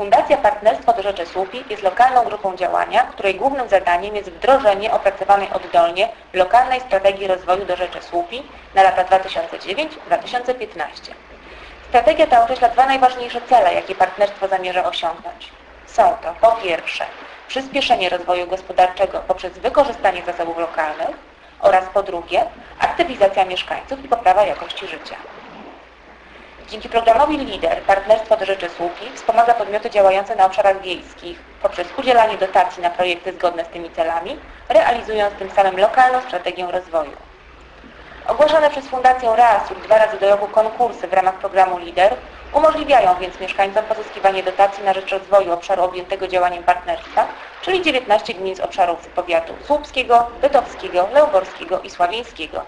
Fundacja Partnerstwo do Rzeczy Słupi jest lokalną grupą działania, której głównym zadaniem jest wdrożenie opracowanej oddolnie lokalnej strategii rozwoju do Rzeczy Słupi na lata 2009-2015. Strategia ta określa dwa najważniejsze cele, jakie partnerstwo zamierza osiągnąć. Są to po pierwsze przyspieszenie rozwoju gospodarczego poprzez wykorzystanie zasobów lokalnych oraz po drugie aktywizacja mieszkańców i poprawa jakości życia. Dzięki programowi LIDER Partnerstwo do Rzeczy Słupi wspomaga podmioty działające na obszarach wiejskich poprzez udzielanie dotacji na projekty zgodne z tymi celami, realizując tym samym lokalną strategię rozwoju. Ogłaszane przez Fundację raz lub dwa razy do roku konkursy w ramach programu LIDER umożliwiają więc mieszkańcom pozyskiwanie dotacji na rzecz rozwoju obszaru objętego działaniem partnerstwa, czyli 19 gmin z obszarów powiatu słupskiego, bytowskiego, leoborskiego i sławieńskiego.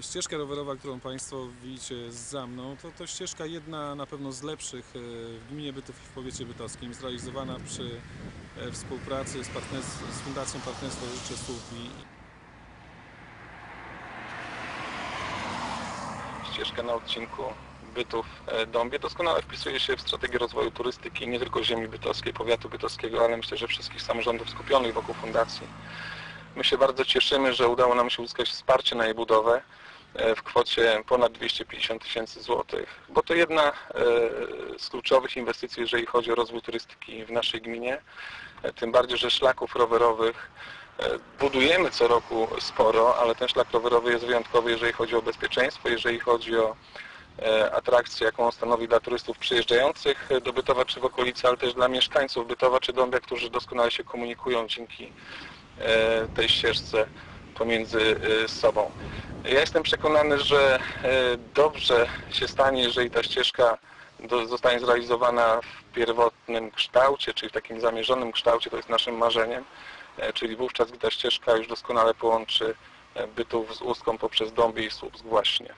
Ścieżka rowerowa, którą Państwo widzicie za mną, to, to ścieżka jedna na pewno z lepszych e, w gminie Bytów i w powiecie bytowskim, zrealizowana przy e, współpracy z, z Fundacją Partnerstwo Rzeczy Słupi. ścieżkę na odcinku Bytów e, Dąbie doskonale wpisuje się w strategię rozwoju turystyki nie tylko ziemi bytowskiej, powiatu bytowskiego, ale myślę, że wszystkich samorządów skupionych wokół fundacji. My się bardzo cieszymy, że udało nam się uzyskać wsparcie na jej budowę e, w kwocie ponad 250 tysięcy złotych, bo to jedna e, z kluczowych inwestycji, jeżeli chodzi o rozwój turystyki w naszej gminie. E, Tym bardziej, że szlaków rowerowych budujemy co roku sporo, ale ten szlak rowerowy jest wyjątkowy, jeżeli chodzi o bezpieczeństwo, jeżeli chodzi o atrakcję, jaką on stanowi dla turystów przyjeżdżających do Bytowa czy w okolicy, ale też dla mieszkańców Bytowa czy Dąbia, którzy doskonale się komunikują dzięki tej ścieżce pomiędzy e, sobą. Ja jestem przekonany, że e, dobrze się stanie, jeżeli ta ścieżka zostanie zrealizowana w pierwotnym kształcie, czyli w takim zamierzonym kształcie, to jest naszym marzeniem, e, czyli wówczas, gdy ta ścieżka już doskonale połączy e, Bytów z Ustką poprzez Dąbie i Słupsk właśnie.